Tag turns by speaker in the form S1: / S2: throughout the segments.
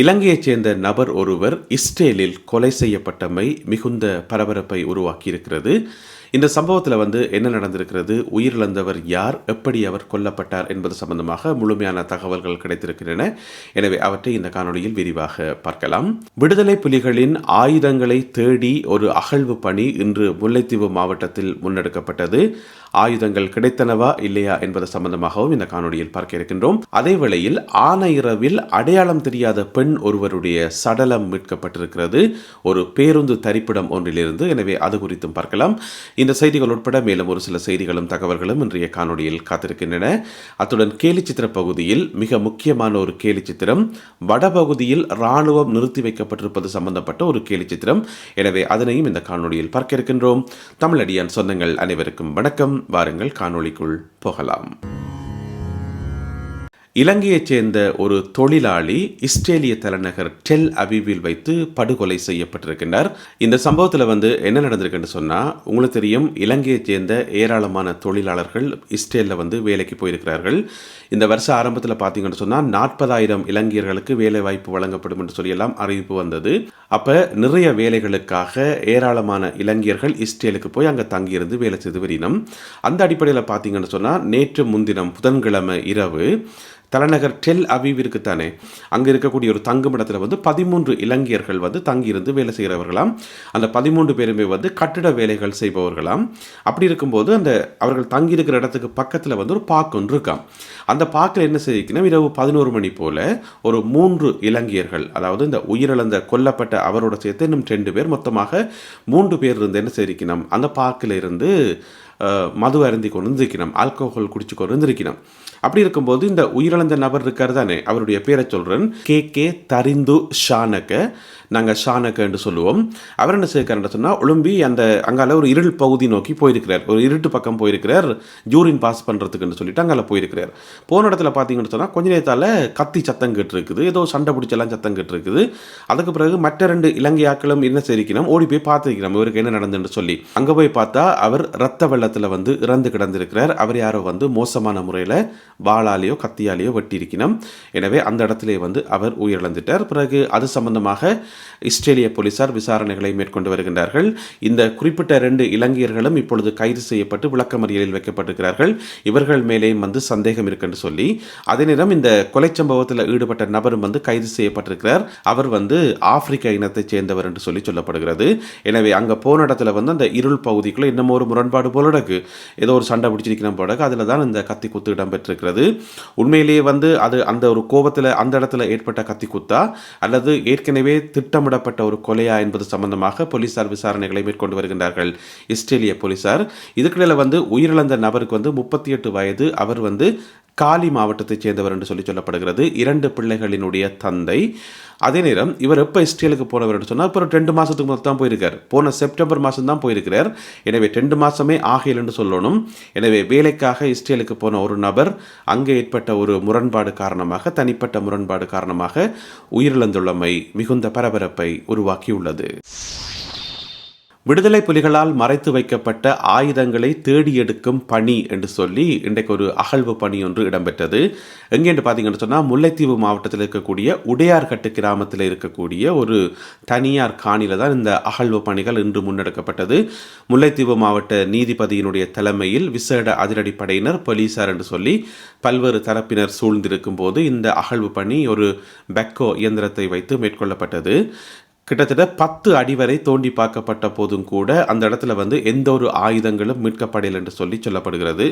S1: இலங்கையைச் சேர்ந்த நபர் ஒருவர் இஸ்ரேலில் கொலை செய்யப்பட்டமை மிகுந்த பரபரப்பை உருவாக்கியிருக்கிறது. இந்த சம்பவத்தில் வந்து என்ன நடந்திருக்கிறது? உயிரிழந்தவர் யார்? எப்படி அவர் கொல்லப்பட்டார் என்பது சம்பந்தமாக முழுமையான தகவல்கள் கிடைத்திருக்கின்றன. எனவே அவற்றை இந்த காணொளியில் விரிவாக பார்க்கலாம். விடுதலை புலிகளின் ஆயுதங்களை தேடி ஒரு அகழ்வு பணி இன்று முல்லைத்தீவு மாவட்டத்தில் முன்னெடுக்கப்பட்டது. ஆயுதங்கள் கிடைத்தனவா இல்லையா என்பது சம்பந்தமாகவும் இந்த காணொலியில் பார்க்க இருக்கின்றோம். அதே வேளையில் ஆனையிரவில் அடையாளம் தெரியாத பெண் ஒருவருடைய சடலம் மீட்கப்பட்டிருக்கிறது. ஒரு பேருந்து தரிப்பிடம் ஒன்றிலிருந்து. எனவே அது குறித்தும் பார்க்கலாம். இந்த செய்திகள் உட்பட மேலும் ஒரு சில செய்திகளும் தகவல்களும் இன்றைய காணொலியில் காத்திருக்கின்றன. அத்துடன் கேலி சித்திர பகுதியில் மிக முக்கியமான ஒரு கேலி சித்திரம் வடபகுதியில் ராணுவம் நிறுத்தி வைக்கப்பட்டிருப்பது சம்பந்தப்பட்ட ஒரு கேலிச்சித்திரம் எனவே அதனையும் இந்த காணொலியில் பார்க்க இருக்கின்றோம். தமிழடியான் சொந்தங்கள் அனைவருக்கும் வணக்கம். வாருங்கள் காணொளிக்குள் போகலாம். இலங்கையைச் சேர்ந்த ஒரு தொழிலாளி இஸ்ரேலிய தலைநகர் டெல் அவிவில் வைத்து படுகொலை செய்யப்பட்டிருக்கின்றார். இந்த சம்பவத்தில் வந்து என்ன நடந்திருக்குன்னு சொன்னால் உங்களுக்கு தெரியும் இலங்கையைச் சேர்ந்த ஏராளமான தொழிலாளர்கள் இஸ்ரேலில் வந்து வேலைக்கு போயிருக்கிறார்கள். இந்த வருஷ ஆரம்பத்தில் பார்த்தீங்கன்னு சொன்னால் நாற்பதாயிரம் இலங்கையர்களுக்கு வேலை வாய்ப்பு வழங்கப்படும் என்று சொல்லியெல்லாம் அறிவிப்பு வந்தது. அப்போ நிறைய வேலைகளுக்காக ஏராளமான இலங்கையர்கள் இஸ்ரேலுக்கு போய் அங்கே தங்கியிருந்து வேலை செய்து வரினம். அந்த அடிப்படையில் பார்த்தீங்கன்னு சொன்னால் நேற்று முன்தினம் புதன்கிழமை இரவு தலைநகர் டெல் அவிவிற்கு தானே அங்கே இருக்கக்கூடிய ஒரு தங்குமிடத்தில் வந்து பதிமூன்று இலங்கையர்கள் வந்து தங்கியிருந்து வேலை செய்கிறவர்களாம். அந்த பதிமூன்று பேருமே வந்து கட்டிட வேலைகள் செய்பவர்களாம். அப்படி இருக்கும்போது அந்த அவர்கள் தங்கியிருக்கிற இடத்துக்கு பக்கத்தில் வந்து ஒரு பாக்கு ஒன்று இருக்காம். அந்த பாக்கில் என்ன செய்யணும் இரவு பதினோரு மணி போல் ஒரு மூன்று இலங்கையர்கள் அதாவது இந்த உயிரிழந்த கொல்லப்பட்ட அவரோட சேர்த்து இன்னும் ரெண்டு பேர் மொத்தமாக மூன்று பேர் இருந்து என்ன செய்திருக்கணும் அந்த பாக்கில் இருந்து மது அருந்தி கொண்டு இருந்திருக்கணும் ஆல்கோஹால் குடிச்சு கொண்டு இருந்திருக்கணும் அப்படி இருக்கும்போது இந்த உயிரிழந்த நபர் இருக்கார் தானே? அவருடைய பேரை சொல்கிறேன் கே. கே. தரிந்து ஷானக்க நாங்கள் ஷானக்க என்று சொல்லுவோம். அவர் என்ன செய்யக்காரன்னு சொன்னால் ஒழும்பி அந்த அங்கால ஒரு இருள் பகுதி நோக்கி போயிருக்கிறார். ஒரு இருட்டு பக்கம் போயிருக்கிறார். ஜூரின் பாஸ் பண்ணுறதுக்குன்னு சொல்லிட்டு அங்கால போயிருக்கிறார். போன இடத்துல பார்த்தீங்கன்னு சொன்னால் கொஞ்ச நேரத்தால் கத்தி சத்தம் கேட்டுருக்குது. ஏதோ சண்டை பிடிச்செல்லாம் சத்தம் கேட்டுருக்குது. அதுக்கு பிறகு மற்ற ரெண்டு இலங்கை ஆக்களும் என்ன செய்திருக்கணும் ஓடி போய் பார்த்துருக்கிறோம் இவருக்கு என்ன நடந்துன்னு சொல்லி. அங்கே போய் பார்த்தா அவர் ரத்த இடத்துல வந்து இறந்து கிடந்திருக்கிறார். அவர் யாரோ வந்து மோசமான முறையில் வாளாலேயோ கத்தியாலேயோ வெட்டியிருக்கணும். எனவே அந்த இடத்திலே வந்து அவர் உயிரிழந்துட்டார். பிறகு அது சம்பந்தமாக இஸ்ரேலிய போலீசார் விசாரணைகளை மேற்கொண்டு வருகின்றார்கள். இந்த குறிப்பிட்ட ரெண்டு இலங்கையர்களும் இப்பொழுது கைது செய்யப்பட்டு விளக்கமறியலில் வைக்கப்பட்டிருக்கிறார்கள். இவர்கள் மேலேயும் வந்து சந்தேகம் இருக்குன்னு சொல்லி அதே நேரம் இந்த கொலை சம்பவத்தில் ஈடுபட்ட நபரும் வந்து கைது செய்யப்பட்டிருக்கிறார். அவர் வந்து ஆப்பிரிக்க இனத்தைச் சேர்ந்தவர் என்று சொல்லி சொல்லப்படுகிறது. எனவே அங்கே போன இடத்துல வந்து அந்த இருள் பகுதிக்குள்ள இன்னமும் ஒரு முரண்பாடு போல படகு ஏதோ ஒரு சண்டை பிடிச்சிருக்கிற படகு அதில் தான் இந்த கத்தி குத்து இடம்பெற்றிருக்கிறது. உண்மையிலேயே வந்து அது அந்த ஒரு கோபத்தில் அந்த இடத்துல ஏற்பட்ட கத்தி குத்தா அல்லது ஏற்கனவே திட்டமிடப்பட்ட ஒரு கொலையா என்பது சம்பந்தமாக போலீசார் விசாரணைகளை மேற்கொண்டு வருகின்றார்கள். இஸ்ரேலிய போலீசார். இதுக்கிடையில் வந்து உயிரிழந்த நபருக்கு வந்து முப்பத்தி எட்டு வயது. அவர் வந்து காலி மாவட்டத்தைச் சேர்ந்தவர் என்று சொல்லி சொல்லப்படுகிறது. இரண்டு பிள்ளைகளினுடைய தந்தை. அதே நேரம் இவர் எப்போ இஸ்ரேலுக்கு போனவர் என்று சொன்னால் இப்போ ரெண்டு மாதத்துக்கு முதல் தான் போயிருக்கார். போன செப்டம்பர் மாதம் தான் போயிருக்கிறார். எனவே ரெண்டு மாதமே ஆகையில் என்று சொல்லணும். எனவே வேலைக்காக இஸ்ரேலுக்கு போன ஒரு நபர் அங்கே ஏற்பட்ட ஒரு முரண்பாடு காரணமாக தனிப்பட்ட முரண்பாடு காரணமாக உயிரிழந்துள்ளமை மிகுந்த பரபரப்பை உருவாக்கியுள்ளது. விடுதலை புலிகளால் மறைத்து வைக்கப்பட்ட ஆயுதங்களை தேடி எடுக்கும் பணி என்று சொல்லி இன்றைக்கு ஒரு அகழ்வு பணி ஒன்று இடம்பெற்றது. எங்கேன்னு பார்த்தீங்கன்னு சொன்னால் முல்லைத்தீவு மாவட்டத்தில் இருக்கக்கூடிய உடையார்கட்டு கிராமத்தில் இருக்கக்கூடிய ஒரு தனியார் காணியில் தான் இந்த அகழ்வு பணிகள் இன்று முன்னெடுக்கப்பட்டது. முல்லைத்தீவு மாவட்ட நீதிபதியினுடைய தலைமையில் விசேட அதிரடிப்படையினர் போலீசார் என்று சொல்லி பல்வேறு தரப்பினர் சூழ்ந்திருக்கும் போது இந்த அகழ்வு பணி ஒரு பெக்கோ இயந்திரத்தை வைத்து மேற்கொள்ளப்பட்டது. கிட்டத்தட்ட பத்து அடி வரை தோண்டி பார்க்கப்பட்ட போதும் கூட அந்த இடத்துல வந்து எந்த ஒரு ஆயுதங்களும் மீட்கப்படையில் என்று சொல்லி சொல்லப்படுகிறது.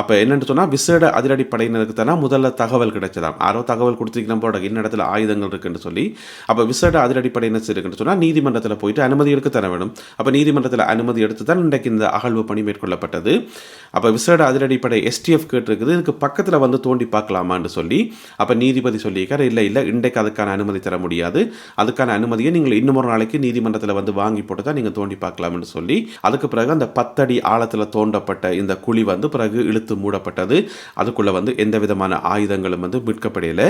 S1: அப்போ என்னென்னு சொன்னால் விசேட அதிரடி படையினருக்கு தானே முதல்ல தகவல் கிடைச்சதாம். யாரோ தகவல் கொடுத்துருக்கணும் போட இன்ன இடத்துல ஆயுதங்கள் இருக்குன்னு சொல்லி. அப்போ விசேட அதிரடி படையினர் இருக்குன்னு சொன்னால் நீதிமன்றத்தில் போயிட்டு அனுமதி எடுக்க தர வேணும். அப்போ நீதிமன்றத்தில் அனுமதி எடுத்து தான் இன்றைக்கு இந்த அகழ்வு பணி மேற்கொள்ளப்பட்டது. அப்போ விசேட அதிரடிப்படை எஸ்டிஎஃப் கேட்டிருக்குது. இதுக்கு பக்கத்தில் வந்து தோண்டி பார்க்கலாமான்னு சொல்லி அப்போ நீதிபதி சொல்லியிருக்காரு இல்லை இல்லை இன்றைக்கு அதுக்கான அனுமதி தர முடியாது. அதுக்கான அனுமதியை நீங்கள் நீங்கள் இன்னும் ஒரு நாளைக்கு நீதிமன்றத்தில் வந்து வாங்கி போட்டு தான் நீங்கள் தோண்டி பார்க்கலாம்னு சொல்லி அதுக்கு பிறகு அந்த பத்தடி ஆழத்தில் தோண்டப்பட்ட இந்த குழி வந்து பிறகு இழுத்து மூடப்பட்டது. அதுக்குள்ளே வந்து எந்த விதமான ஆயுதங்களும் வந்து மீட்கப்படையில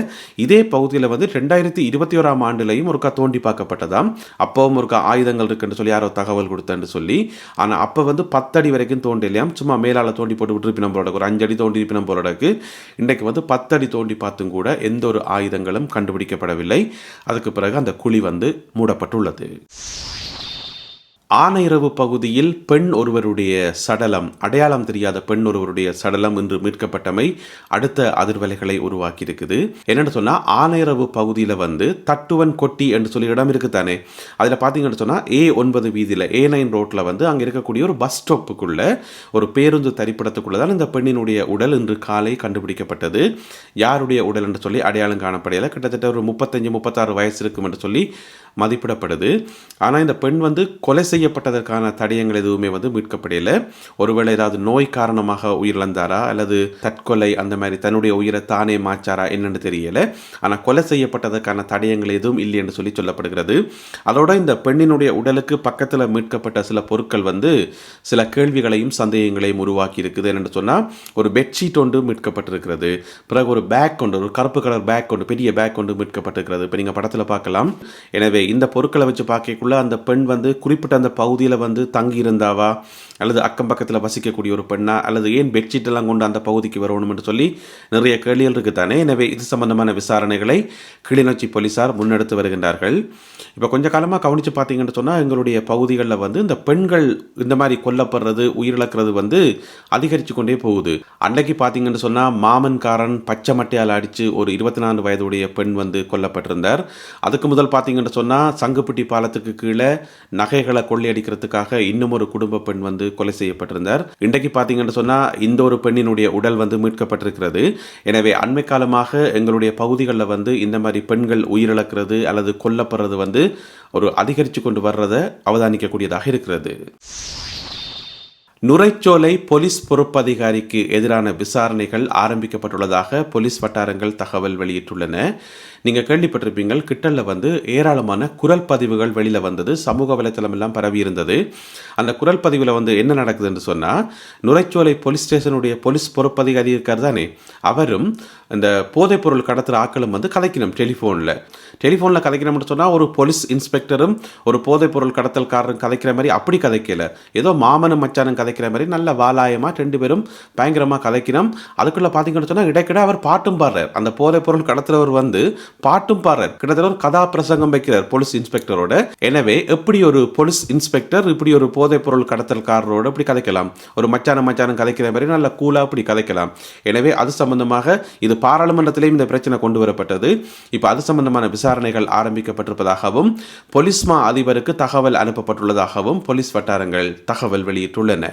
S1: இதே பகுதியில் வந்து ரெண்டாயிரத்தி இருபத்தி ஓராம் ஆண்டுலையும் ஒருக்கா தோண்டி பார்க்கப்பட்டதாம். அப்போவும் ஒருக்கா ஆயுதங்கள் இருக்குன்னு சொல்லி யாரோ தகவல் கொடுத்தேன்னு சொல்லி ஆனால் அப்போ வந்து பத்தடி வரைக்கும் தோண்டலையாம். சும்மா மேலால் தோண்டி போட்டு விட்டுருப்பினம் போல ஒரு அஞ்சடி தோண்டி இருப்பினம் போல இன்றைக்கு வந்து பத்தடி தோண்டி பார்த்தும் கூட எந்த ஒரு ஆயுதங்களும் கண்டுபிடிக்கப்படவில்லை. அதுக்கு பிறகு அந்த குழி வந்து மூட மூடப்பட்டுள்ளது ஆனையிறவு பகுதியில் பெண் ஒருவருடைய சடலம் அடையாளம் தெரியாத பெண் ஒருவருடைய சடலம் இன்று மீட்கப்பட்டமை அடுத்த அதிர்வலைகளை உருவாக்கி இருக்குது என்னென்னு சொன்னால் ஆனையிறவு பகுதியில் வந்து தட்டுவன் கொட்டி என்று சொல்லி இடம் இருக்குதானே? அதில் பார்த்தீங்கன்னு சொன்னால் ஏ ஒன்பது வீதியில் ஏ நைன் ரோட்டில் வந்து அங்கே இருக்கக்கூடிய ஒரு பஸ் ஸ்டாப்புக்குள்ளே ஒரு பேருந்து தரிப்பிடத்துக்குள்ள தான் இந்த பெண்ணினுடைய உடல் இன்று காலை கண்டுபிடிக்கப்பட்டது. யாருடைய உடல் என்று சொல்லி அடையாளம் காணப்படையலை. கிட்டத்தட்ட ஒரு முப்பத்தஞ்சு முப்பத்தாறு வயசு இருக்கும் என்று சொல்லி மதிப்பிடப்படுது. ஆனால் இந்த பெண் வந்து கொலை செய்யப்பட்டதற்கான தடயங்கள் எதுவுமே வந்து மீட்கப்படையில ஒருவேளை ஏதாவது நோய் காரணமாக உயிரிழந்தாரா? அல்லது தற்கொலை அந்த மாதிரி தன்னுடைய உயிரை தானே மாச்சாரா என்னன்னு தெரியல. ஆனால் கொலை செய்யப்பட்டதற்கான தடயங்கள் எதுவும் இல்லை என்று சொல்லி சொல்லப்படுகிறது. அதோட இந்த பெண்ணினுடைய உடலுக்கு பக்கத்தில் மீட்கப்பட்ட சில பொருட்கள் வந்து சில கேள்விகளையும் சந்தேகங்களையும் உருவாக்கி இருக்குது. என்னென்னு சொன்னால் ஒரு பெட்ஷீட் ஒன்று மீட்கப்பட்டிருக்கிறது. பிறகு ஒரு பேக் கொண்டு ஒரு கருப்பு கலர் பேக் கொண்டு பெரிய பேக் கொண்டு மீட்கப்பட்டிருக்கிறது. இப்போ நீங்கள் படத்தில் பார்க்கலாம். எனவே இந்த பொருட்களை வச்சு பார்க்கக்குள்ள அந்த பெண் வந்து குறிப்பிட்ட அந்த பகுதியில் வந்து தங்கி இருந்தாவா அல்லது அக்கம் பக்கத்தில் வசிக்கக்கூடிய ஒரு பெண்ணா? அல்லது ஏன் பெட்ஷீட் எல்லாம் கொண்டு அந்த பகுதிக்கு வரணும் என்று சொல்லி நிறைய கேள்விகள் இருக்குது தானே எனவே இது சம்பந்தமான விசாரணைகளை கிளிநொச்சி போலீஸார் முன்னெடுத்து வருகின்றார்கள். இப்போ கொஞ்ச காலமாக கவனித்து பார்த்தீங்கன்னு சொன்னால் எங்களுடைய பகுதிகளில் வந்து இந்த பெண்கள் இந்த மாதிரி கொல்லப்படுறது உயிரிழக்கிறது வந்து அதிகரித்து கொண்டே போகுது. அன்னைக்கு பார்த்தீங்கன்னு சொன்னால் மாமன்காரன் பச்சை மட்டையால் அடித்து ஒரு இருபத்தி நான்கு வயதுடைய பெண் வந்து கொல்லப்பட்டிருந்தார். அதுக்கு முதல் பார்த்தீங்கன்னு சொன்னால் சங்குப்பட்டி பாலத்துக்கு கீழே நகைகளை கொள்ளையடிக்கிறதுக்காக இன்னும் ஒரு குடும்ப பெண் வந்து கொலை செய்யப்பட்டிருந்தார். இன்றைக்கு பார்த்தீங்கன்னு சொன்னால் இந்த ஒரு பெண்ணினுடைய உடல் வந்து மீட்கப்பட்டிருக்கிறது. எனவே அண்மை காலமாக எங்களுடைய பகுதிகளில் வந்து இந்த மாதிரி பெண்கள் உயிரிழக்கிறது அல்லது கொல்லப்படுறது வந்து ஒரு அதிகரித்து கொண்டு வர்றதை அவதானிக்கக்கூடியதாக இருக்கிறது. நுரைச்சோலை போலீஸ் பொறுப்பதிகாரிக்கு எதிரான விசாரணைகள் ஆரம்பிக்கப்பட்டுள்ளதாக போலீஸ் வட்டாரங்கள் தகவல் வெளியிட்டுள்ளன. நீங்கள் கேள்விப்பட்டிருப்பீங்கள் கிட்டல்ல வந்து ஏராளமான குரல் பதிவுகள் வெளியில் வந்தது சமூக வலைத்தளம் எல்லாம் பரவி இருந்தது. அந்த குரல் பதிவில் வந்து என்ன நடக்குதுன்னு சொன்னால் நுரைச்சோலை போலீஸ் ஸ்டேஷனுடைய போலீஸ் பொறுப்பதிகாரி இருக்கார் தானே அவரும் இந்த போதைப் பொருள் கடத்துகிற ஆக்களும் வந்து கதைக்கணும் டெலிஃபோனில் டெலிஃபோனில் கதைக்கணும்னு சொன்னால் ஒரு போலீஸ் இன்ஸ்பெக்டரும் ஒரு போதைப் பொருள் கடத்தல்காரரும் கதைக்கிற மாதிரி அப்படி கதைக்கல. ஏதோ மாமனும் மச்சானும் கதைக்கிற மாதிரி நல்ல வாலாயமாக ரெண்டு பேரும் பயங்கரமாக கதைக்கணும். அதுக்குள்ளே பார்த்தீங்கன்னு சொன்னால் இடைக்கிட அவர் பாட்டும் பாடுறார். அந்த போதைப் பொருள் கடத்துறவர் வந்து பாட்டும் பாடுறார். கிட்டத்தட்ட ஒரு கதா பிரசங்கம் வைக்கிறார் போலீஸ் இன்ஸ்பெக்டரோட. எனவே எப்படி ஒரு போலீஸ் இன்ஸ்பெக்டர் இப்படி ஒரு போதைப் பொருள் கடத்தல்காரரோட இப்படி கதைக்கலாம்? ஒரு மச்சான மச்சானம் கதைக்கிற மாதிரி நல்ல கூலா இப்படி கதைக்கலாம். எனவே அது சம்பந்தமாக இது பாராளுமன்றத்திலேயும் இந்த பிரச்சனை கொண்டு வரப்பட்டது. இப்போ அது சம்பந்தமான விசாரணைகள் ஆரம்பிக்கப்பட்டிருப்பதாகவும் பொலிஸ்மா அதிபருக்கு தகவல் அனுப்பப்பட்டுள்ளதாகவும் போலீஸ் வட்டாரங்கள் தகவல் வெளியிட்டுள்ளன.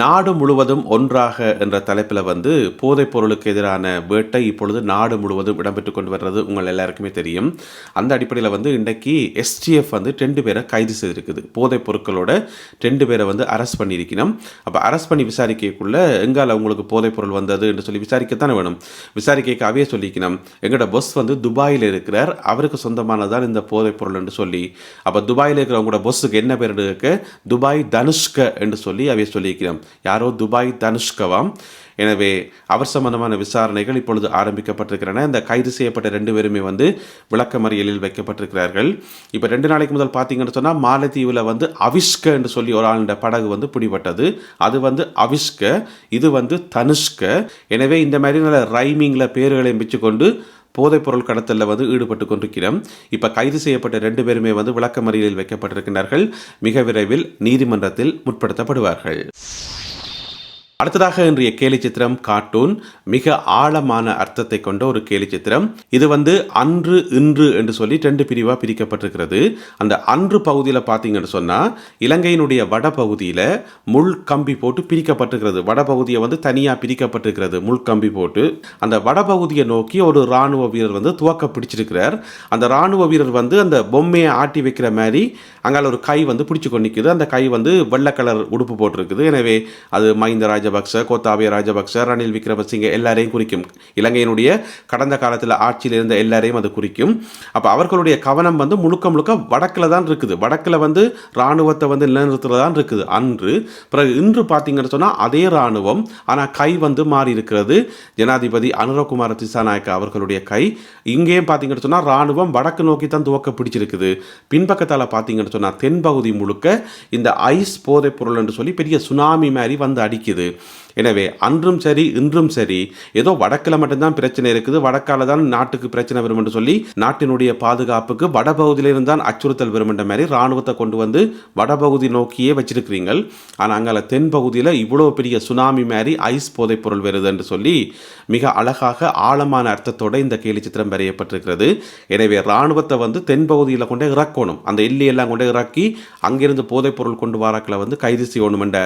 S1: நாடு முழுவதும் ஒன்றாக என்ற தலைப்பில் வந்து போதைப் பொருளுக்கு எதிரான வேட்டை இப்பொழுது நாடு முழுவதும் இடம்பெற்று கொண்டு வர்றது உங்கள் எல்லாருக்குமே தெரியும். அந்த அடிப்படையில் வந்து இன்றைக்கு எஸ்டிஎஃப் வந்து ரெண்டு பேரை கைது செய்திருக்குது. போதைப் பொருட்களோட ரெண்டு பேரை வந்து அரெஸ்ட் பண்ணியிருக்கணும். அப்போ அரெஸ்ட் பண்ணி விசாரிக்கக்குள்ளே எங்கால் அவங்களுக்கு போதைப் பொருள் வந்தது என்று சொல்லி விசாரிக்கத்தானே வேணும். விசாரிக்க அவையே சொல்லிக்கணும். எங்களோட பொஸ் வந்து துபாயில் இருக்கிறார். அவருக்கு சொந்தமானதான் இந்த போதைப் பொருள் என்று சொல்லி. அப்போ துபாயில் இருக்கிறவங்களோட பொஸ்ஸுக்கு என்ன பேர் இருக்கு துபாய் தனுஷ்க என்று சொல்லி அவைய சொல்லியிருக்கிறோம் யாரோ துபாய் தனுஷ்கவாம். எனவே அவர் சம்பந்தமான விசாரணைகள் இப்பொழுது ஆரம்பிக்கப்பட்டிருக்கின்றன. இந்த கைது செய்யப்பட்ட ரெண்டு பேருமே வந்து விளக்கமறியலில் வைக்கப்பட்டிருக்கிறார்கள். இப்போ ரெண்டு நாளைக்கு முதல் பார்த்தீங்கன்னு சொன்னால் மாலத்தீவில் வந்து அவிஷ்க என்று சொல்லி ஒரு ஆளுடைய படகு வந்து பிடிபட்டது. அது வந்து அவிஷ்க இது வந்து தனுஷ்க. எனவே இந்த மாதிரி நல்ல ரைமிங்கில் பேர்களையும் வச்சுக்கொண்டு போதைப்பொருள் கடத்தலில் வந்து ஈடுபட்டு கொண்டிருக்கிறோம். இப்போ கைது செய்யப்பட்ட ரெண்டு பேருமே வந்து விளக்கமறியலில் வைக்கப்பட்டிருக்கிறார்கள் மிக விரைவில் நீதிமன்றத்தில் முற்படுத்தப்படுவார்கள். அடுத்ததாக இன்றைய கேலி சித்திரம் கார்ட்டூன் மிக ஆழமான அர்த்தத்தை கொண்ட ஒரு கேலி சித்திரம். இது வந்து அன்று இன்று என்று சொல்லி ரெண்டு பிரிவாக பிரிக்கப்பட்டிருக்கிறது. அந்த அன்று பகுதியில் பார்த்தீங்கன்னு சொன்னால் இலங்கையினுடைய வட பகுதியில் முள் கம்பி போட்டு பிரிக்கப்பட்டிருக்கிறது. வட பகுதியை வந்து தனியாக பிரிக்கப்பட்டிருக்கிறது முள் கம்பி போட்டு. அந்த வட பகுதியை நோக்கி ஒரு இராணுவ வீரர் வந்து துவக்க பிடிச்சிருக்கிறார். அந்த இராணுவ வீரர் வந்து அந்த பொம்மையை ஆட்டி வைக்கிற மாதிரி அங்கால ஒரு கை வந்து பிடிச்சி கொண்டு நிற்குது அந்த கை வந்து வெள்ளை கலர் உடுப்பு போட்டிருக்குது. எனவே அது மஹிந்த ராஜ ராஜபக்ச கோத்தாபய ராஜபக்ச ரணில் விக்ரமசிங்க எல்லாரையும் குறிக்கும். இலங்கையினுடைய கடந்த காலத்தில் ஆட்சியில் இருந்த எல்லாரையும் அது குறிக்கும். அப்போ அவர்களுடைய கவனம் வந்து முழுக்க முழுக்க வடக்கில் தான் இருக்குது. வடக்கில் வந்து இராணுவத்தை வந்து நிலைநிறுத்துறது தான் இருக்குது. அன்று பிறகு இன்று பார்த்தீங்கன்னு சொன்னால் அதே இராணுவம் ஆனால் கை வந்து மாறி இருக்கிறது ஜனாதிபதி அனுரகுமார திசாநாயக்க அவர்களுடைய கை. இங்கேயும் பார்த்தீங்கன்னு சொன்னால் இராணுவம் வடக்கு நோக்கி தான் துவக்க பிடிச்சிருக்குது. பின்பக்கத்தால் பார்த்தீங்கன்னு சொன்னால் தென்பகுதி முழுக்க இந்த ஐஸ் போதைப் பொருள் என்று சொல்லி பெரிய சுனாமி மாதிரி வந்து அடிக்குது. எனவே அன்றும் சரி இன்றும் சரி ஏதோ வடக்கில் மட்டும்தான் பிரச்சனை இருக்குது வடக்கால தான் நாட்டுக்கு பிரச்சனை வரும் என்று சொல்லி நாட்டினுடைய பாதுகாப்புக்கு வடபகுதியிலிருந்து தான் அச்சுறுத்தல் வரும் என்ற மாதிரி இராணுவத்தை கொண்டு வந்து வடபகுதி நோக்கியே வச்சிருக்கிறீங்க ஆனால் அங்கே தென்பகுதியில் இவ்வளோ பெரிய சுனாமி மாதிரி ஐஸ் போதைப் பொருள் வருது என்று சொல்லி மிக அழகாக ஆழமான அர்த்தத்தோட இந்த கேலி சித்திரம் வரையப்பட்டிருக்கிறது. எனவே இராணுவத்தை வந்து தென்பகுதியில் கொண்டே இறக்கணும். அந்த எல்லையெல்லாம் கொண்டே இறக்கி அங்கிருந்து போதைப் பொருள் கொண்டு வாராக்களை வந்து கைது செய்யணும் என்ற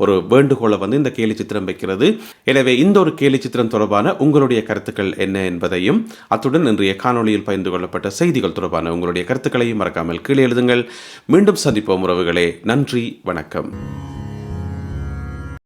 S1: ஒரு வேண்டுகோளை வந்து இந்த கேலி சித்திரம் வைக்கிறது. எனவே இந்த ஒரு கேலி சித்திரம் தொடர்பான உங்களுடைய கருத்துக்கள் என்ன என்பதையும் அத்துடன் இன்றைய காணொளியில் பகிர்ந்து கொள்ளப்பட்ட செய்திகள் தொடர்பான உங்களுடைய கருத்துக்களையும் மறக்காமல் கீழே எழுதுங்கள். மீண்டும் சந்திப்போம் உறவுகளே. நன்றி வணக்கம்.